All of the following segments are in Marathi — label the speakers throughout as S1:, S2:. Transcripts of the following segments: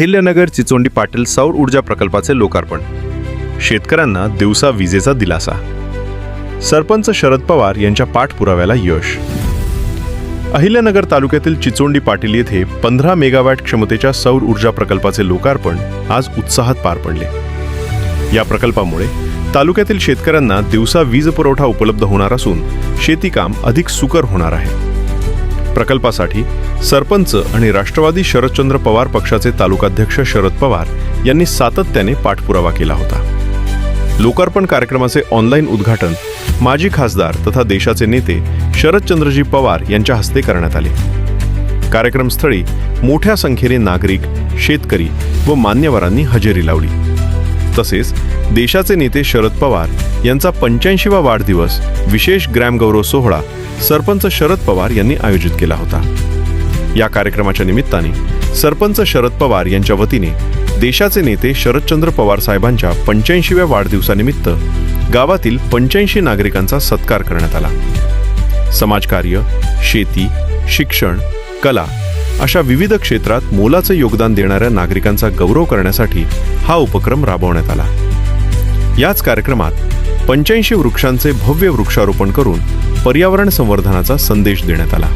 S1: अहिल्यानगर चिचोंडी पाटील सौर ऊर्जा प्रकल्पाचे लोकार्पण. शेतकऱ्यांना दिवसा विजेचा दिलासा. सरपंच शरद पवार यांच्या पाठपुराव्याला यश. अहिल्यानगर तालुक्यातील चिचोंडी पाटील येथे पंधरा मेगावॅट क्षमतेच्या सौर ऊर्जा प्रकल्पाचे लोकार्पण आज उत्साहात पार पडले. या प्रकल्पामुळे तालुक्यातील शेतकऱ्यांना दिवसा वीज पुरवठा उपलब्ध होणार असून शेतीकाम अधिक सुकर होणार आहे. प्रकल्पासाठी सरपंच आणि राष्ट्रवादी शरदचंद्र पवार पक्षाचे तालुकाध्यक्ष शरद पवार यांनी सातत्याने पाठपुरावा केला होता. लोकार्पण कार्यक्रमाचे ऑनलाईन उद्घाटन माजी खासदार तथा देशाचे नेते शरदचंद्रजी पवार यांच्या हस्ते करण्यात आले. कार्यक्रमस्थळी मोठ्या संख्येने नागरिक शेतकरी व मान्यवरांनी हजेरी लावली. तसेच देशाचे नेते शरद पवार यांचा पंच्याऐंशीवा वाढदिवस विशेष ग्रॅमगौरव सोहळा सरपंच शरद पवार यांनी आयोजित केला होता. या कार्यक्रमाच्या निमित्ताने सरपंच शरद पवार यांच्या वतीने देशाचे नेते शरदचंद्र पवार साहेबांच्या पंच्याऐंशीव्या वाढदिवसानिमित्त गावातील पंच्याऐंशी नागरिकांचा सत्कार करण्यात आला. समाजकार्य शेती शिक्षण कला अशा विविध क्षेत्रात मोलाचं योगदान देणाऱ्या नागरिकांचा गौरव करण्यासाठी हा उपक्रम राबवण्यात आला. याच कार्यक्रमात पंच्याऐंशी वृक्षांचे भव्य वृक्षारोपण करून पर्यावरण संवर्धनाचा संदेश देण्यात आला.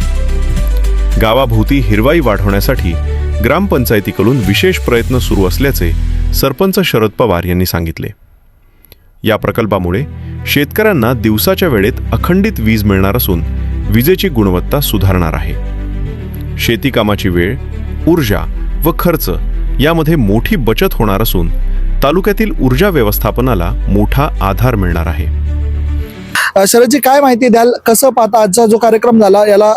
S1: गावाभोवती हिरवाई वाढवण्यासाठी ग्रामपंचायतीकडून विशेष प्रयत्न सुरू असल्याचे सरपंच शरद पवार यांनी सांगितले. या प्रकल्पामुळे शेतकऱ्यांना दिवसाच्या वेळेत अखंडित वीज मिळणार असून विजेची गुणवत्ता सुधारणार आहे. शेती कामाची वेळ ऊर्जा व खर्च यामध्ये मोठी बचत होणार असून तालुक्यातील ऊर्जा व्यवस्थापनाला मोठा आधार मिळणार आहे.
S2: शरदजी काय माहिती द्याल? कसं पाहता आजचा जो कार्यक्रम झाला याला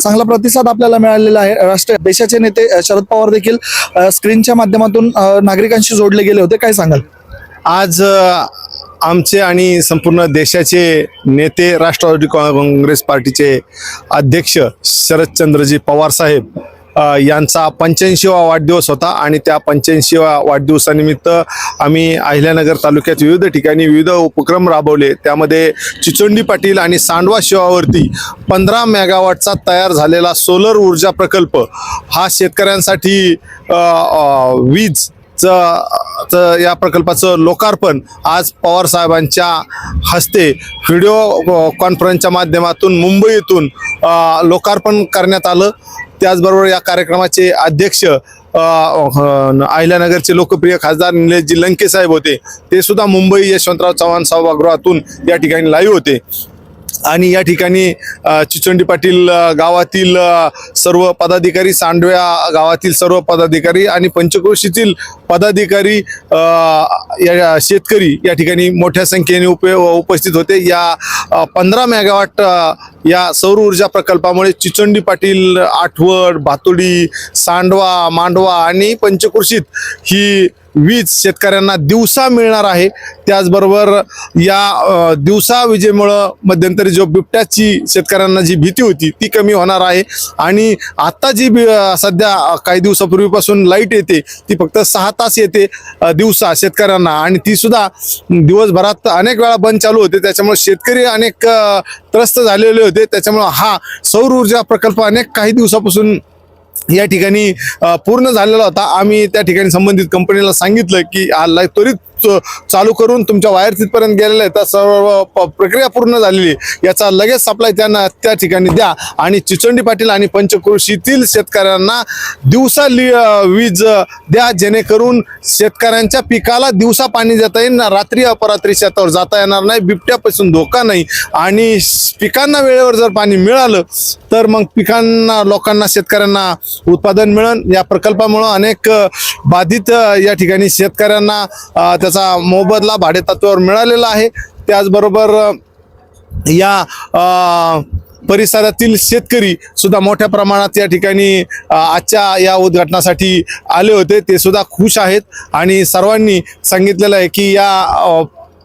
S2: चांगला प्रतिसाद आपल्याला मिळालेला आहे. राष्ट्रीय देशाचे नेते शरद पवार देखील स्क्रीनच्या माध्यमातून नागरिकांशी जोडले गेले होते. काय सांगाल?
S3: आज आमचे आणि संपूर्ण देशाचे नेते राष्ट्रवादी काँग्रेस पार्टीचे अध्यक्ष शरदचंद्रजी पवार साहेब यांचा पंच्याऐंशीवा वाढदिवस होता आणि त्या पंच्याऐंशीवा वाढदिवसानिमित्त आम्ही अहिल्यानगर तालुक्यात विविध ठिकाणी विविध उपक्रम राबवले. त्यामध्ये चिचोंडी पाटील आणि सांडवा शिवावरती पंधरा मेगावॉटचा तयार झालेला सोलर ऊर्जा प्रकल्प हा शेतकऱ्यांसाठी वीज च या प्रकल्पाचं लोकार्पण आज पवार साहेबांच्या हस्ते व्हिडिओ कॉन्फरन्सच्या माध्यमातून मुंबईतून लोकार्पण करण्यात आलं. त्याचबरोबर या कार्यक्रमाचे अध्यक्ष अहिल्यानगरचे लोकप्रिय खासदार निलेशजी लंके साहेब होते. ते सुद्धा मुंबई यशवंतराव चव्हाण सभागृहातून या ठिकाणी लाईव्ह होते. आणि या ठिकाणी चिचोंडी पाटील गावातील सर्व पदाधिकारी सांडव्या गावातील सर्व पदाधिकारी आणि पंचक्रोशीतील पदाधिकारी या शेतकरी या ठिकाणी मोठ्या संख्येने उप उपस्थित होते. या पंधरा मेगावॅट या सौर ऊर्जा प्रकल्पामुळे चिचोंडी पाटील आठवड भातोडी सांडवा मांडवा आणि पंचक्रोशीत ही वीज शेतकऱ्यांना दिवसा मिळणार आहे. त्याचबरोबर या दिवसा विजेमुळं मध्यंतरी जो बिबट्याची शेतकऱ्यांना जी भीती होती ती कमी होणार आहे. आणि आत्ता जी बी- सध्या काही दिवसापूर्वीपासून लाइट येते ती फक्त सहा तास येते दिवसा शेतकऱ्यांना. आणि ती सुद्धा दिवसभरात अनेक वेळा बंद चालू होते. त्याच्यामुळे शेतकरी अनेक त्रस्त झालेले होते. त्याच्यामुळं हा सौर ऊर्जा प्रकल्प अनेक काही दिवसापासून या ठिकाणी पूर्ण झालेला होता. आम्ही त्या ठिकाणी संबंधित कंपनीला सांगितलं की हा त्वरित चालू करून तुमच्या वायर तिथपर्यंत गेलेलं आहे. तर सर्व प्रक्रिया पूर्ण झालेली आहे. याचा लगेच सप्लाय त्यांना त्या ठिकाणी द्या. आणि चिचोंडी पाटील आणि पंचकृषीतील शेतकऱ्यांना दिवसा वीज द्या. जेणेकरून शेतकऱ्यांच्या पिकाला दिवसा पाणी देता येईल. रात्री अपरात्री शेतावर जाता येणार नाही. बिबट्यापासून धोका नाही. आणि पिकांना वेळेवर जर पाणी मिळालं तर मग पिकांना लोकांना शेतकऱ्यांना उत्पादन मिळेल या प्रकल्पामुळं अनेक बाधित या ठिकाणी शेतकऱ्यांना त्याचा मोबदला भाडेतत्वावर मिळालेला आहे. त्याचबरोबर या परिसरातील शेतकरी सुद्धा मोठ्या प्रमाणात या ठिकाणी आजच्या या उद्घाटनासाठी आले होते. ते सुद्धा खुश आहेत. आणि सर्वांनी सांगितलेलं आहे की या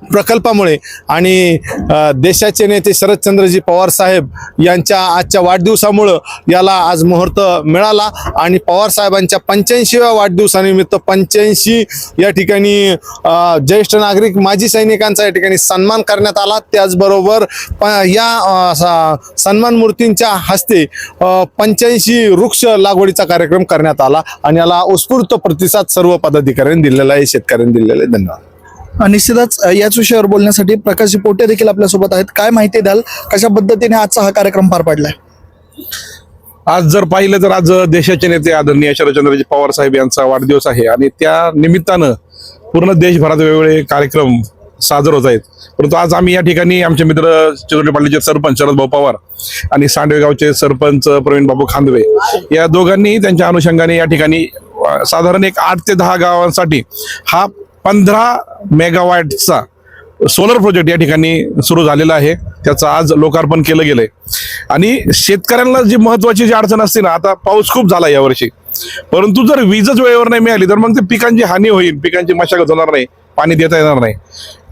S3: प्रकल्पामुळे आणि देशाचे नेते शरदचंद्रजी पवार साहेब यांच्या आजच्या वाढदिवसामुळं याला आज मुहूर्त मिळाला आणि पवार साहेबांच्या पंच्याऐंशीव्या वाढदिवसानिमित्त पंच्याऐंशी या ठिकाणी ज्येष्ठ नागरिक माजी सैनिकांचा या ठिकाणी सन्मान करण्यात आला. त्याचबरोबर प या स- सन्मान मूर्तींच्या हस्ते पंच्याऐंशी वृक्ष लागवडीचा कार्यक्रम करण्यात आला आणि याला उत्स्फूर्त प्रतिसाद सर्व पदाधिकाऱ्यांनी दिलेला आहे शेतकऱ्यांनी दिलेला आहे. धन्यवाद.
S2: निश्चितच याच विषयावर बोलण्यासाठी प्रकाश पोटे देखील आपल्यासोबत आहेत. काय माहिती द्याल कशा पद्धतीने आजचा हा कार्यक्रम पार पडलाय?
S4: आज जर पाहिलं तर आज देशाचे नेते आदरणीय शरदचंद्रजी पवार साहेब यांचा वाढदिवस आहे आणि त्या निमित्तानं पूर्ण देशभरात वेगवेगळे कार्यक्रम साजर होत आहेत. परंतु आज आम्ही या ठिकाणी आमचे मित्र चिरोली पाटीलचे सरपंच शरद भाऊ पवार आणि सांडवेगावचे सरपंच प्रवीण बाबू खांदवे या दोघांनी त्यांच्या अनुषंगाने या ठिकाणी साधारण एक आठ ते दहा गावांसाठी हा पंधरा मेगावॅटचा सोलर प्रोजेक्ट या ठिकाणी सुरू झालेला आहे. त्याचं आज लोकार्पण केलं गेलंय. आणि शेतकऱ्यांना जी महत्वाची जी अडचण असते ना आता पाऊस खूप झाला यावर्षी परंतु जर वीजच वेळेवर नाही मिळाली तर मग ते पिकांची हानी होईल पिकांची मशागत होणार नाही पाणी देता येणार नाही.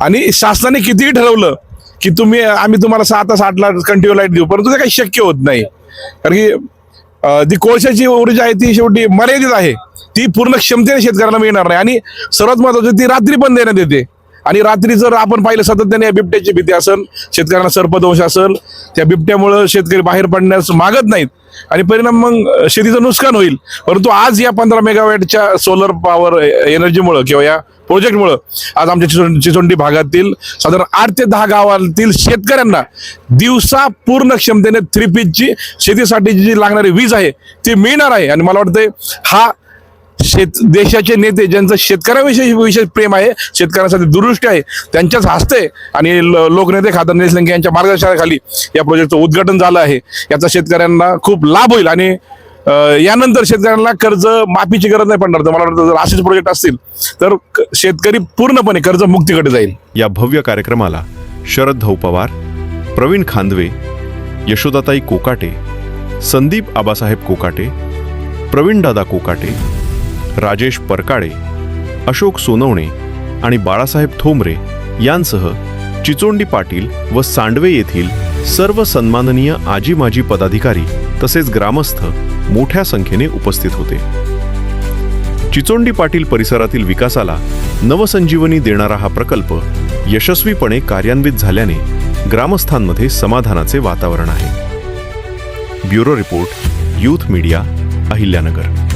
S4: आणि शासनाने कितीही ठरवलं की तुम्ही आम्ही तुम्हाला सहा तास आठला कंटिन्यू लाइट देऊ परंतु ते काही शक्य होत नाही. कारण की जी कोळशाची ऊर्जा आहे ती शेवटी मर्यादित आहे. ती पूर्ण क्षमतेने शेतकऱ्याला मिळणार नाही. आणि सर्वात महत्वाचं ती रात्री पण देण्यात येते. आणि रात्री जर आपण पाहिलं सातत्याने या बिबट्याची भीती असेल शेतकऱ्यांना सर्पदोष असेल त्या बिबट्यामुळं शेतकरी बाहेर पडण्यास मागत नाहीत. आणि परिणाम मग शेतीचं नुकसान होईल. परंतु आज या पंधरा मेगावॅटच्या सोलर पॉवर एनर्जीमुळं किंवा या प्रोजेक्टमुळं आज आमच्या चिसो चिचोंडी भागातील साधारण आठ ते दहा गावातील शेतकऱ्यांना दिवसा पूर्ण क्षमतेने थ्री पीचची शेतीसाठी जी लागणारी वीज आहे ती मिळणार आहे. आणि मला वाटतंय हा शेत देशाचे नेते ज्यांचं शेतकऱ्याविषयी विशेष प्रेम आहे शेतकऱ्यांसाठी दुरुष्टी आहे त्यांच्याच हस्ते आणि ल- लोकनेते खासदार निलेश लंके यांच्या मार्गदर्शनाखाली या प्रोजेक्टचं उद्घाटन झालं आहे. याचा शेतकऱ्यांना खूप लाभ होईल आणि यानंतर शेतकऱ्यांना कर्ज माफीची गरज नाही पडणार. तर मला वाटतं जर असेच प्रोजेक्ट असतील तर क- शेतकरी पूर्णपणे कर्ज मुक्तीकडे जाईल.
S1: या भव्य कार्यक्रमाला शरद भाऊ पवार प्रवीण खांदवे यशोदाताई कोकाटे संदीप आबासाहेब कोकाटे प्रवीणदादा कोकाटे राजेश परकाळे अशोक सोनवणे आणि बाळासाहेब थोमरे यांसह चिचोंडी पाटील व सांडवे येथील सर्व सन्माननीय आजी माजी पदाधिकारी तसेच ग्रामस्थ मोठ्या संख्येने उपस्थित होते. चिचोंडी पाटील परिसरातील विकासाला नवसंजीवनी देणारा हा प्रकल्प यशस्वीपणे कार्यान्वित झाल्याने ग्रामस्थांमध्ये समाधानाचे वातावरण आहे. Bureau report youth media Ahilyanagar.